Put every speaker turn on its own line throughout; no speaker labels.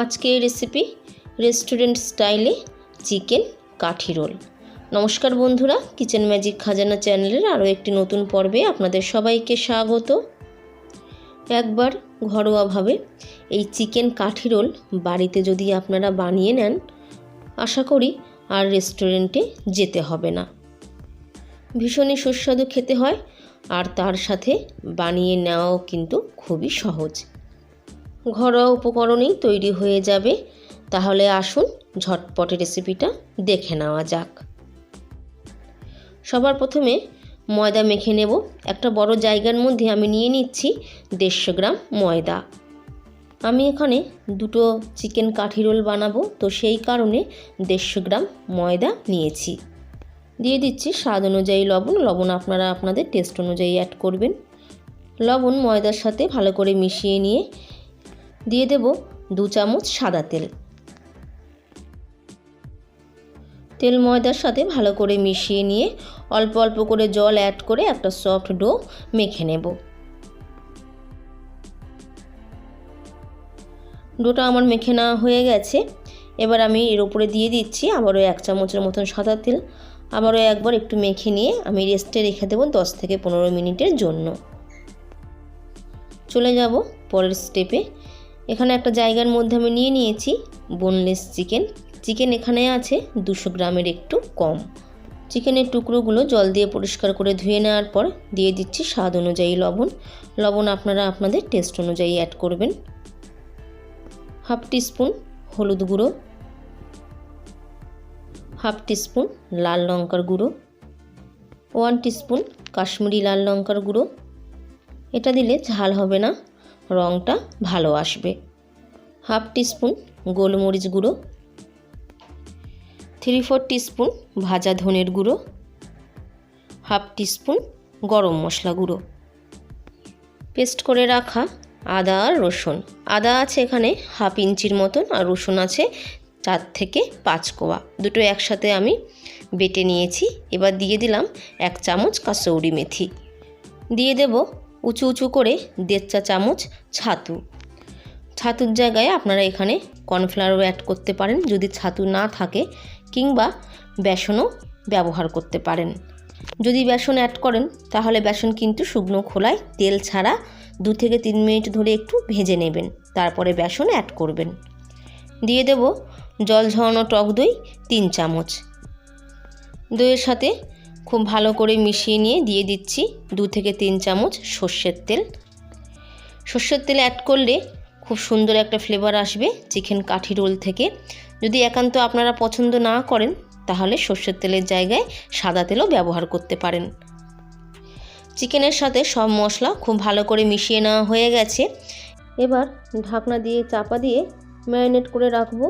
আজকে recipe restaurant স্টাইলে chicken কাঠি রোল নমস্কার বন্ধুরা কিচেন ম্যাজিক খাজানা চ্যানেলের আরও একটি নতুন পর্বে আপনাদের সবাইকে স্বাগত। একবার ঘরোয়াভাবে এই চিকেন কাঠি রোল বাড়িতে যদি আপনারা বানিয়ে নেন, আশা করি আর রেস্টুরেন্টে যেতে হবে না। ভীষণই সুস্বাদু খেতে হয়, আর তার সাথে বানিয়ে নেওয়াও কিন্তু খুবই সহজ। ঘরোয়া উপকরণেই তৈরি হয়ে যাবে। তাহলে আসুন ঝটপটে রেসিপিটা দেখে নেওয়া যাক। সবার প্রথমে ময়দা মেখে নেব। একটা বড় জায়গার মধ্যে আমি নিয়ে নিচ্ছি দেড়শো গ্রাম ময়দা। আমি এখানে দুটো চিকেন কাঠি রোল বানাবো, তো সেই কারণে দেড়শো গ্রাম ময়দা নিয়েছি। দিয়ে দিচ্ছি স্বাদ অনুযায়ী লবণ। লবণ আপনারা আপনাদের টেস্ট অনুযায়ী অ্যাড করবেন। লবণ ময়দার সাথে ভালো করে মিশিয়ে নিয়ে দিয়ে দেব দু চামচ সাদা তেল। তেল ময়দার সাথে ভালো করে মিশিয়ে নিয়ে অল্প অল্প করে জল অ্যাড করে একটা সফট ডো মেখে নেব। ডোটা আমার মেখে নেওয়া হয়ে গেছে। এবার আমি এর উপরে দিয়ে দিচ্ছি আবারও এক চামচের মতন সাদা তেল। আবারও একবার একটু মেখে নিয়ে আমি রেস্টে রেখে দেবো দশ থেকে পনেরো মিনিটের জন্য। চলে যাব পরের স্টেপে এখানে একটা জায়গার মধ্যে আমি নিয়ে নিয়েছি বোনলেস চিকেন চিকেন এখানে আছে দুশো গ্রামের একটু কম। চিকেনের টুকরোগুলো জল দিয়ে পরিষ্কার করে ধুয়ে নেওয়ার পর দিয়ে দিচ্ছি স্বাদ অনুযায়ী লবণ। লবণ আপনারা আপনাদের টেস্ট অনুযায়ী অ্যাড করবেন। হাফ টিস্পুন হলুদ গুঁড়ো। হাফ টিস্পুন লাল লঙ্কার গুঁড়ো। ওয়ান টিস্পুন কাশ্মীরি লাল লঙ্কার গুঁড়ো। এটা দিলে ঝাল হবে না। রঙটা ভালো আসবে। হাফ টিস্পুন গোলমরিচ গুঁড়ো। থ্রি ফোর টিস্পুন ভাজা ধনের গুঁড়ো। হাফ টিস্পুন গরম মশলা গুঁড়ো। পেস্ট করে রাখা আদা আর রসুন। আদা আছে এখানে হাফ ইঞ্চির মতন আর রসুন আছে চার থেকে পাঁচ কোয়া। দুটো একসাথে আমি বেটে নিয়েছি। এবার দিয়ে দিলাম এক চামচ কাসৌরি মেথি। দিয়ে দেব উঁচু উঁচু করে দেড় চা চামচ ছাতু। ছাতুর জায়গায় আপনারা এখানে কর্নফ্লাওয়ারও অ্যাড করতে পারেন, যদি ছাতু না থাকে, কিংবা বেসনও ব্যবহার করতে পারেন। যদি বেসন অ্যাড করেন, তাহলে বেসন কিন্তু শুকনো খোলায় তেল ছাড়া দু থেকে তিন মিনিট ধরে একটু ভেজে নেবেন, তারপরে বেসন অ্যাড করবেন। দিয়ে দেব জল ঝরানো টক দই তিন চামচ। দইয়ের সাথে খুব ভালো করে মিশিয়ে নিয়ে দিয়ে দিচ্ছি দু থেকে তিন চামচ সর্ষের তেল। সর্ষের তেল অ্যাড করলে খুব সুন্দর একটা ফ্লেভার আসবে চিকেন কাঠি রোল থেকে। যদি একান্ত আপনারা পছন্দ না করেন, তাহলে সর্ষের তেলের জায়গায় সাদা তেলও ব্যবহার করতে পারেন। চিকেনের সাথে সব মশলা খুব ভালো করে মিশিয়ে নেওয়া হয়ে গেছে। এবার ঢাকনা দিয়ে চাপা দিয়ে ম্যারিনেট করে রাখব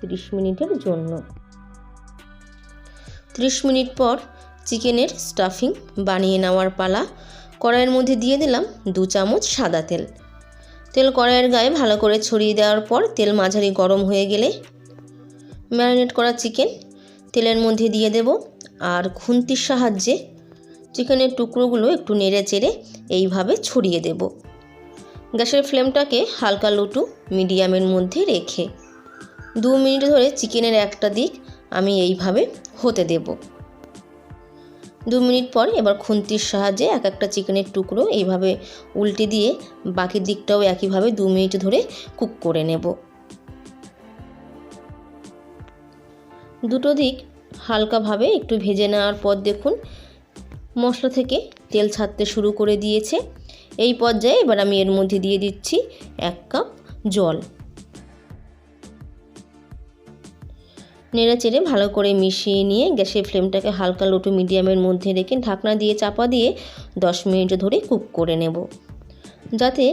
তিরিশ মিনিটের জন্য। ত্রিশ মিনিট পর চিকেনের স্টাফিং, বানিয়ে নেওয়ার পালা, কড়াইয়ের মধ্যে দিয়ে দিলাম দু চামচ সাদা তেল। তেল কড়াইয়ের গায়ে ভালো করে ছড়িয়ে দেওয়ার পর তেল মাঝারি গরম হয়ে গেলে ম্যারিনেট করা চিকেন, তেলের মধ্যে দিয়ে দেব আর খুন্তির সাহায্যে চিকেনের টুকরোগুলো একটু নেড়ে চেড়ে এইভাবে ছড়িয়ে দেব। গ্যাসের ফ্লেমটাকে হালকা লুটু মিডিয়ামের মধ্যে রেখে দু মিনিট ধরে চিকেনের একটা দিক আমি এইভাবে হতে দেব। দু মিনিট পর এবার খুন্তির সাহায্যে এক একটা চিকেনের টুকরো এইভাবে উল্টে দিয়ে বাকি দিকটাও একইভাবে দু মিনিট ধরে কুক করে নেব। দুটো দিক হালকাভাবে একটু ভেজে নেওয়ার পর দেখুন, মশলা থেকে তেল ছাড়তে শুরু করে দিয়েছে। এই পর্যায়ে এবার আমি এর মধ্যে দিয়ে দিচ্ছি এক কাপ জল। নেড়ে চেড়ে ভালো করে মিশিয়ে নিয়ে গ্যাসের ফ্লেমটাকে হালকা লোটু মিডিয়ামের মধ্যে রেখে ঢাকনা দিয়ে চাপা দিয়ে দশ মিনিট ধরে কুক করে নেব। যাতে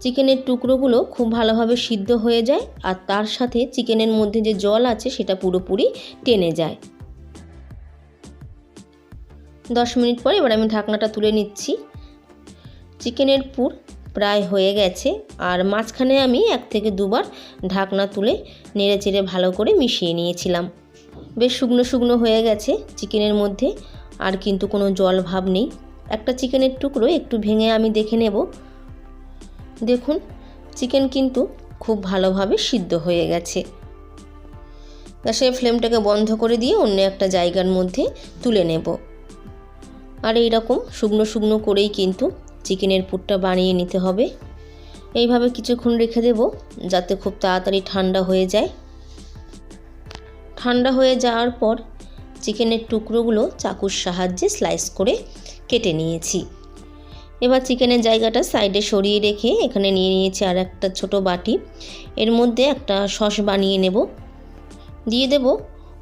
চিকেনের টুকরোগুলো খুব ভালোভাবে সিদ্ধ হয়ে যায় আর তার সাথে চিকেনের মধ্যে যে জল আছে সেটা পুরোপুরি টেনে যায়। দশ মিনিট পরে এবার আমি ঢাকনাটা তুলে নিচ্ছি। চিকেনের পুর প্রায় হয়ে গেছে। আর মাঝখানে আমি এক থেকে দুবার ঢাকনা তুলে নেড়ে চেড়ে ভালো করে মিশিয়ে নিয়েছিলাম। বেশ শুকনো শুকনো হয়ে গেছে চিকেনের মধ্যে, আর কিন্তু কোনো জল ভাব নেই। একটা চিকেনের টুকরো একটু ভেঙে আমি দেখে নেব। দেখুন, চিকেন কিন্তু খুব ভালোভাবে সিদ্ধ হয়ে গেছে। গ্যাসের ফ্লেমটাকে বন্ধ করে দিয়ে অন্য একটা জায়গার মধ্যে তুলে নেব। আর এই রকম শুকনো শুকনো করেই কিন্তু চিকেনের পুরটা বানিয়ে নিতে হবে। এইভাবে কিছুক্ষণ রেখে দেব যাতে খুব তাড়াতাড়ি ঠান্ডা হয়ে যায়। ঠান্ডা হয়ে যাওয়ার পর চিকেনের টুকরোগুলো চাকুর সাহায্যে স্লাইস করে কেটে নিয়েছি। এবার চিকেনের জায়গাটা সাইডে সরিয়ে রেখে এখানে নিয়ে নিয়েছি আর একটা ছোট বাটি। এর মধ্যে একটা সস বানিয়ে নেব। দিয়ে দেব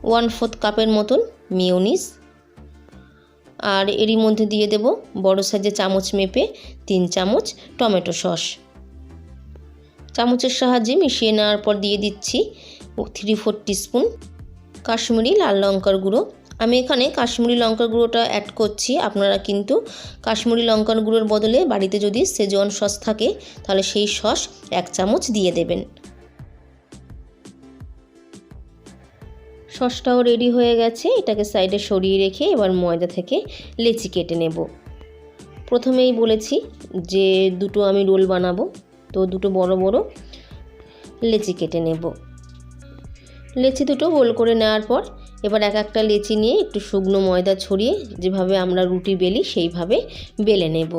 ওয়ান ফোর্থ কাপের মতন মিওনিস আর এরই মধ্যে দিয়ে দেব বড় সাইজে চামচ মেপে তিন চামচ টমেটো সস। চামচের সাহায্যে মিশিয়ে নেওয়ার পর দিয়ে দিচ্ছি থ্রি ফোর টিস্পুন কাশ্মীরি লাল লঙ্কার গুঁড়ো। আমি এখানে কাশ্মীরি লঙ্কার গুঁড়োটা অ্যাড করছি। আপনারা কিন্তু কাশ্মীরি লঙ্কার গুঁড়োর বদলে বাড়িতে যদি সেজন সস থাকে, তাহলে সেই সস এক চামচ দিয়ে দেবেন। সসটাও রেডি হয়ে গেছে, এটাকে সাইডে সরিয়ে রেখে এবার ময়দা থেকে লেচি কেটে নেব। প্রথমেই বলেছি যে দুটো আমি রোল বানাবো, তো দুটো বড় বড় লেচি কেটে নেব। লেচি দুটো গোল করে নেওয়ার পর এবার এক একটা লেচি নিয়ে একটু শুকনো ময়দা ছড়িয়ে যেভাবে আমরা রুটি বেলি সেইভাবে বেলে নেব।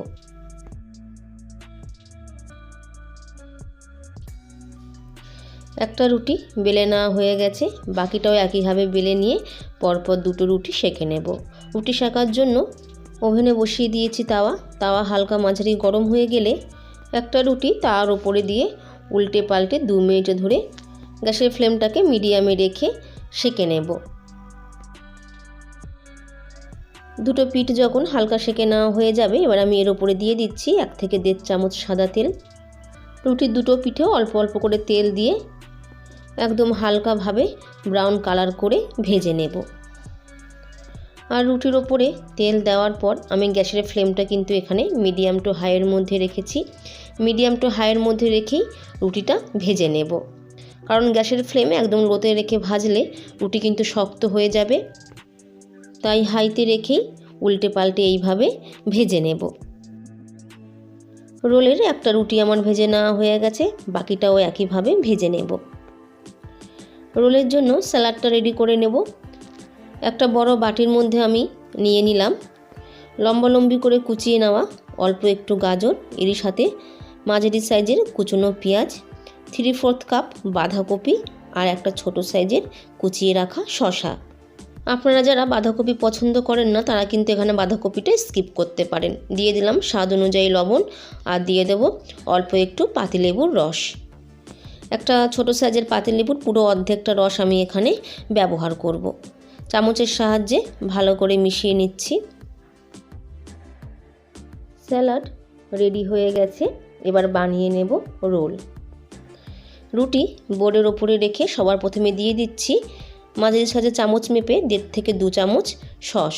একটা রুটি বেলে নেওয়া হয়ে গেছে, বাকিটাও একইভাবে বেলে নিয়ে পরপর দুটো রুটি সেঁকে নেব। রুটি সেঁকার জন্য ওভেনে বসিয়ে দিয়েছি তাওয়া। তাওয়া হালকা মাঝারি গরম হয়ে গেলে একটা রুটি তার ওপরে দিয়ে উল্টে পাল্টে দু মিনিট ধরে গ্যাসের ফ্লেমটাকে মিডিয়ামে রেখে সেঁকে নেব। দুটো পিঠ যখন হালকা সেঁকে নেওয়া হয়ে যাবে, এবার আমি এর ওপরে দিয়ে দিচ্ছি এক থেকে দেড় চামচ সাদা তেল। রুটির দুটো পিঠেও অল্প অল্প করে তেল দিয়ে একদম হালকাভাবে ব্রাউন কালার করে ভেজে নেব। আর রুটির ওপরে তেল দেওয়ার পর আমি গ্যাসের ফ্লেমটা কিন্তু এখানে মিডিয়াম টু হাইয়ের মধ্যে রেখেছি। মিডিয়াম টু হাইয়ের মধ্যে রেখেই রুটিটা ভেজে নেব। কারণ গ্যাসের ফ্লেমে একদম লোতে রেখে ভাজলে রুটি কিন্তু শক্ত হয়ে যাবে। তাই হাইতে রেখেই উল্টে পাল্টে এইভাবে ভেজে নেব। রোলের একটা রুটি আমার ভেজে নেওয়া হয়ে গেছে, বাকিটাও একইভাবে ভেজে নেব। রোলের জন্য স্যালাডটা রেডি করে নেব। একটা বড় বাটির মধ্যে আমি নিয়ে নিলাম। লম্বালম্বি করে কুচিয়ে নেওয়া অল্প একটু গাজর এরই সাথে মাঝারি সাইজের কুচনো পেঁয়াজ থ্রি ফোর্থ কাপ বাঁধাকপি আর একটা ছোট সাইজের কুচিয়ে রাখা শশা আপনারা যারা বাঁধাকপি পছন্দ করেন না, তারা কিন্তু এখানে বাঁধাকপিটা স্কিপ করতে পারেন। দিয়ে দিলাম স্বাদ অনুযায়ী লবণ আর দিয়ে দেব অল্প একটু পাতিলেবুর রস। একটা ছোট সাইজের পাতিলেবুর পুরো অর্ধেকটা রস আমি এখানে ব্যবহার করব। চামচের সাহায্যে ভালো করে মিশিয়ে নিচ্ছি। স্যালাড রেডি হয়ে গেছে, এবার বানিয়ে নেব রোল। রুটি বোর্ডের ওপরে রেখে সবার প্রথমে দিয়ে দিচ্ছি মাঝারি সাজে চামচ মেপে দেড় থেকে দু চামচ সস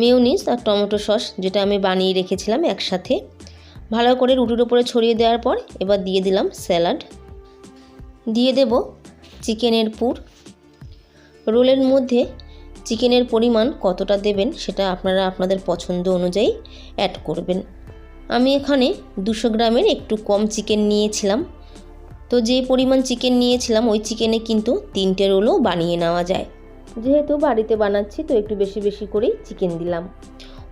মিউনিস আর টমেটো সস যেটা আমি বানিয়ে রেখেছিলাম একসাথে। ভালো করে রুটির ওপরে ছড়িয়ে দেওয়ার পর এবার দিয়ে দিলাম স্যালাড। দিয়ে দেব চিকেনের পুর। রোলের মধ্যে চিকেনের পরিমাণ কতটা দেবেন সেটা আপনারা আপনাদের পছন্দ অনুযায়ী অ্যাড করবেন। আমি এখানে দুশো গ্রামের একটু কম চিকেন নিয়েছিলাম। তো যে পরিমাণ চিকেন নিয়েছিলাম, ওই চিকেনে কিন্তু তিনটে রোলও বানিয়ে নেওয়া যায়। যেহেতু বাড়িতে বানাচ্ছি, তো একটু বেশি বেশি করেই চিকেন দিলাম।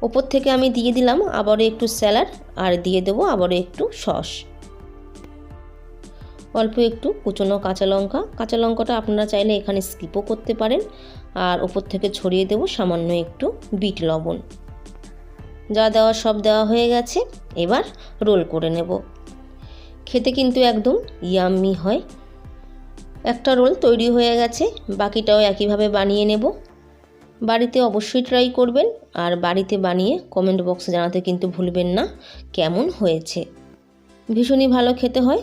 ওপর থেকে আমি দিয়ে দিলাম আবারও একটু স্যালাড আর দিয়ে দেবো আবারও একটু সস। অল্প একটু কুচনো কাঁচা লঙ্কা। কাঁচা লঙ্কাটা আপনারা চাইলে এখানে স্কিপও করতে পারেন। আর ওপর থেকে ছড়িয়ে দেবো সামান্য একটু বিট লবণ। যা দেওয়া সব দেওয়া হয়ে গেছে, এবার রোল করে নেব। খেতে কিন্তু একদম ইয়াম্মি হয়। একটা রোল তৈরি হয়ে গেছে, বাকিটাও একইভাবে বানিয়ে নেব। বাড়িতে অবশ্যই ট্রাই করবেন, আর বাড়িতে বানিয়ে কমেন্ট বক্সে জানাতে কিন্তু ভুলবেন না, কেমন হয়েছে। ভীষণই ভালো খেতে হয়।